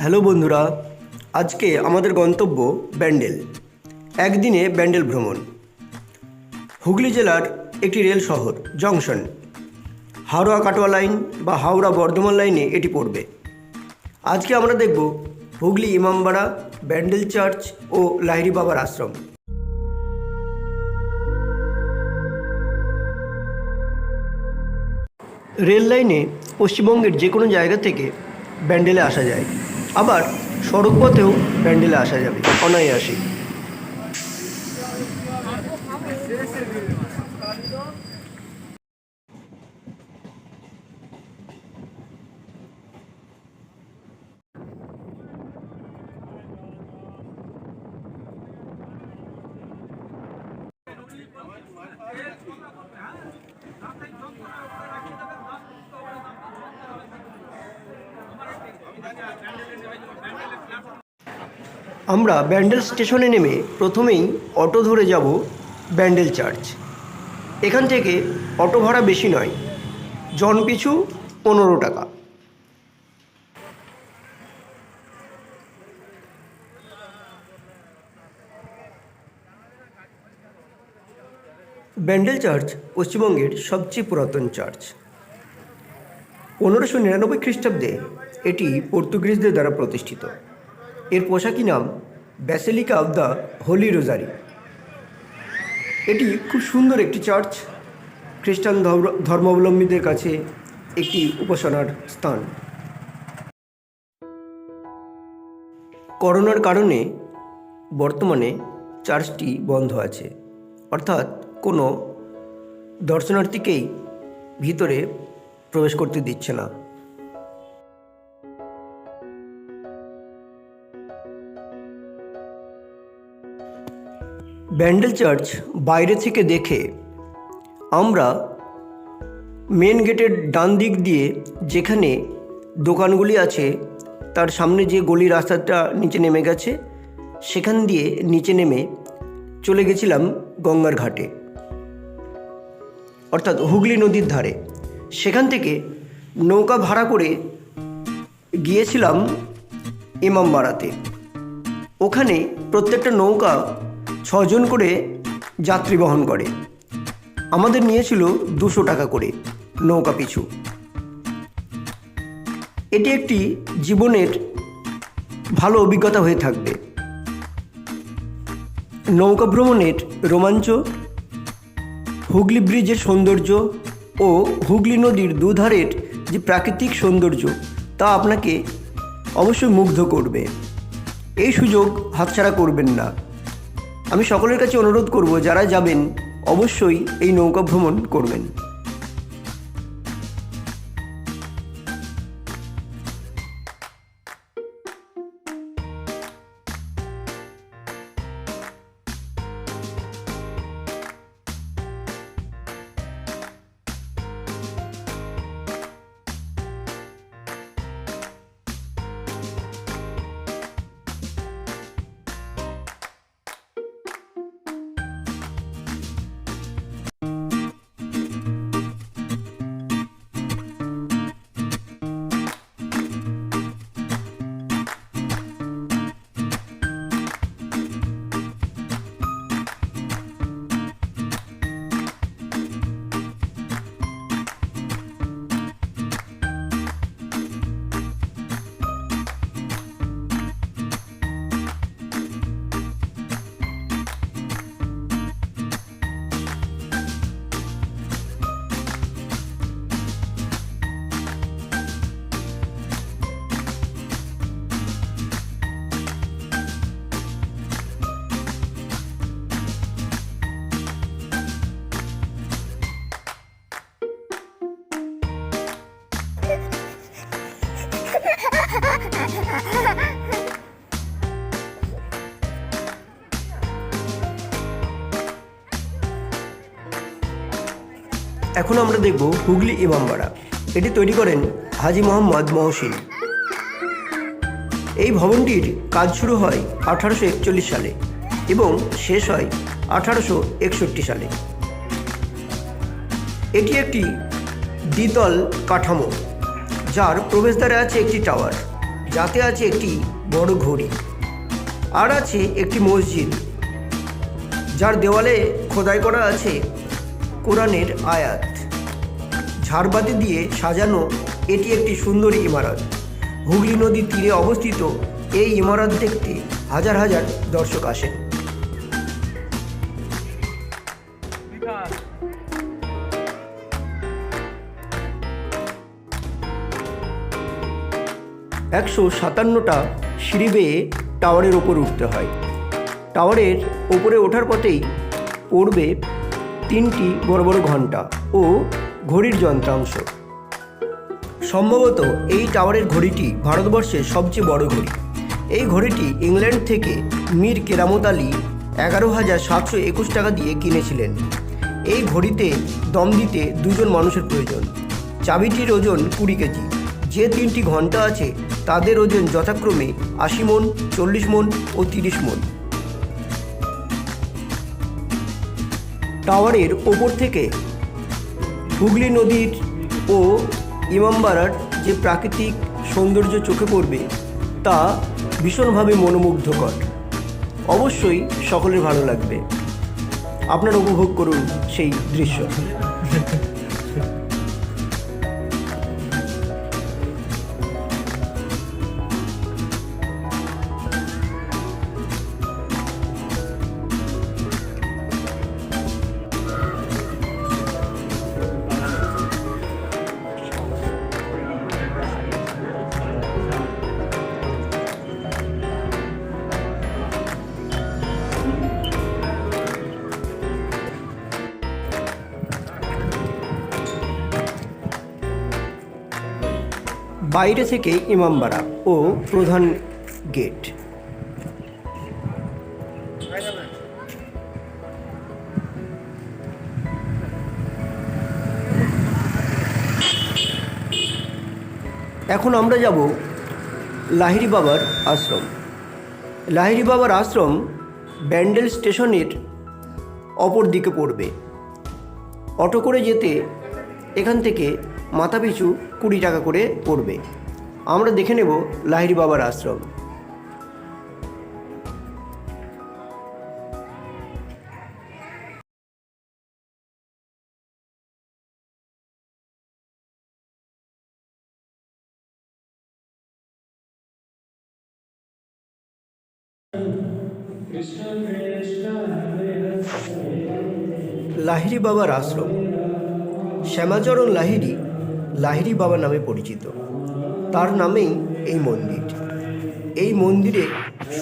Hello বন্ধুরা, আজকে আমাদের গন্তব্য ব্যান্ডেল, একদিনে ব্যান্ডেল ভ্রমণ। হুগলি জেলার একটি রেল শহর, জংশন। হাওড়া কাটোয়া লাইন বা হাওড়া বর্ধমান লাইনে এটি পড়বে। আজকে আমরা দেখব হুগলি ইমামবাড়া, ব্যান্ডেল চার্চ ও লাহিড়ি বাবার আশ্রম। রেল লাইনে পশ্চিমবঙ্গের যে কোনো জায়গা থেকে ব্যান্ডেলে আসা যায়। আবার সড়ক পথেও প্যান্ডেলে আসা যাবে অনায়াসে আমরা ব্যান্ডেল স্টেশনে নেমে প্রথমেই অটো ধরে যাব ব্যান্ডেল চার্চ। এখান থেকে অটো ভাড়া বেশি নয়, জন পিছু পনেরো টাকা। ব্যান্ডেল চার্চ পশ্চিমবঙ্গের সবচেয়ে পুরাতন চার্চ। পনেরোশো নিরানব্বই খ্রিস্টাব্দে এটি পর্তুগিজদের দ্বারা প্রতিষ্ঠিত। এর পোশাকি নাম basilica of the holy rosary এটি খুব সুন্দর একটি চার্চ খ্রিস্টান ধর্ম- ধর্মাবলম্বীদের কাছে একটি উপাসনার স্থান। করোনার কারণে বর্তমানে চার্চটি বন্ধ আছে। অর্থাৎ কোনো দর্শনার্থীকেই ভিতরে প্রবেশ করতে দিচ্ছে না। ব্যান্ডেল চার্চ বাইরে থেকে দেখে আমরা মেন গেটের ডান দিক দিয়ে যেখানে দোকানগুলি আছে, তার সামনে যে গলি রাস্তাটা নিচে নেমে গেছে, সেখান দিয়ে নিচে নেমে চলে গেছিলাম গঙ্গার ঘাটে, অর্থাৎ হুগলি নদীর ধারে। সেখান থেকে নৌকা ভাড়া করে গিয়েছিলাম ইমামবাড়াতে। ওখানে প্রত্যেকটা নৌকা ছজন করে যাত্রী বহন করে। আমাদের নিয়েছিল দুশো টাকা করে নৌকা পিছু। এটি একটি জীবনের ভালো অভিজ্ঞতা হয়ে থাকবে। নৌকা ভ্রমণের রোমাঞ্চ, হুগলি ব্রিজের সৌন্দর্য ও হুগলি নদীর দুধারের যে প্রাকৃতিক সৌন্দর্য, তা আপনাকে অবশ্যই মুগ্ধ করবে। এই সুযোগ হাতছাড়া করবেন না। আমি সকলের কাছে অনুরোধ করব যারা যাবেন অবশ্যই এই নৌকা ভ্রমণ করবেন। এখন আমরা দেখব হুগলি ইমামবাড়া এটি তৈরি করেন হাজি মোহাম্মদ মহসিন। এই ভবনটির কাজ শুরু হয় আঠারোশো একচল্লিশ সালে এবং শেষ হয় আঠারোশো একষট্টি সালে। এটি একটি দ্বিতল কাঠামো, যার প্রবেশদ্বারে আছে একটি টাওয়ার, যাতে আছে একটি বড় ঘড়ি, আর আছে একটি মসজিদ, যার দেওয়ালে খোদাই করা আছে কোরআনের আয়াত। ঝাড়বাতি দিয়ে সাজানো এটি একটি সুন্দর ইমারত। হুগলি নদীর তীরে অবস্থিত এই ইমারত দেখতে হাজার হাজার দর্শক আসেন। একশো সাতান্নটা সিঁড়ি বেয়ে টাওয়ারের ওপর উঠতে হয়। টাওয়ারের ওপরে ওঠার পথেই পড়বে তিনটি বড় বড় ঘণ্টা ও ঘড়ির যন্ত্রাংশ। সম্ভবত এই টাওয়ারের ঘড়িটি ভারতবর্ষের সবচেয়ে বড় ঘড়ি। এই ঘড়িটি ইংল্যান্ড থেকে মীর কেরামত আলী এগারো হাজার সাতশো একুশ টাকা দিয়ে কিনেছিলেন। এই ঘড়িতে দম দিতে দুজন মানুষের প্রয়োজন। চাবিটির ওজন কুড়ি কেজি। যে তিনটি ঘণ্টা আছে তাদের ওজন যথাক্রমে আশি মন, চল্লিশ মন ও তিরিশ মন। টাওয়ারের ওপর থেকে। হুগলি নদীর ও ইমামবাড়ার যে প্রাকৃতিক সৌন্দর্য চোখে পড়বে, তা ভীষণভাবে মনোমুগ্ধকর। অবশ্যই সকলের ভালো লাগবে। আপনারা উপভোগ করুন সেই দৃশ্য। বাইরে থেকে ইমামবাড়া ও প্রধান গেট। এখন আমরা যাব লাহিরি বাবার আশ্রম। লাহিরি বাবার আশ্রম ব্যান্ডেল স্টেশনের অপর দিকে পড়বে। অটো করে যেতে এখান থেকে মাথাপিছু কুড়ি টাকা করে পড়বে। আমরা দেখে নেব লাহিরি বাবার আশ্রম। লাহিরি বাবার আশ্রম। শ্যামাচরণ লাহিরি লাহিরি বাবা নামে পরিচিত। তার নামেই এই মন্দির। এই মন্দিরে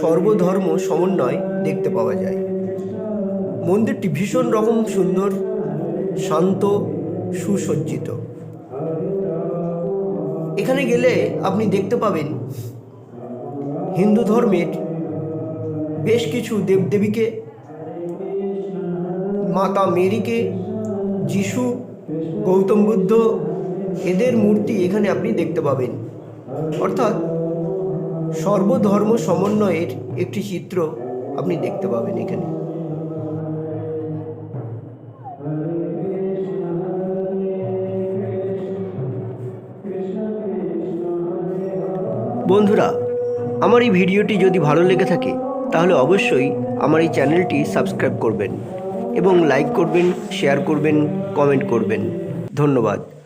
সর্বধর্ম সমন্বয় দেখতে পাওয়া যায়। মন্দিরটি ভীষণ রকম সুন্দর, শান্ত, সুসজ্জিত। এখানে গেলে আপনি দেখতে পাবেন হিন্দু ধর্মের বেশ কিছু দেবদেবীকে, মাতা মেরিকে, যিশু, গৌতম বুদ্ধ এদের মূর্তি এখানে আপনি দেখতে পাবেন। অর্থাৎ সর্বধর্ম সমন্বয়ের একটি চিত্র আপনি দেখতে পাবেন এখানে। বন্ধুরা, আমার এই ভিডিওটি যদি ভালো লেগে থাকে, তাহলে অবশ্যই আমার এই চ্যানেলটি সাবস্ক্রাইব করবেন এবং লাইক করবেন, শেয়ার করবেন, কমেন্ট করবেন। ধন্যবাদ।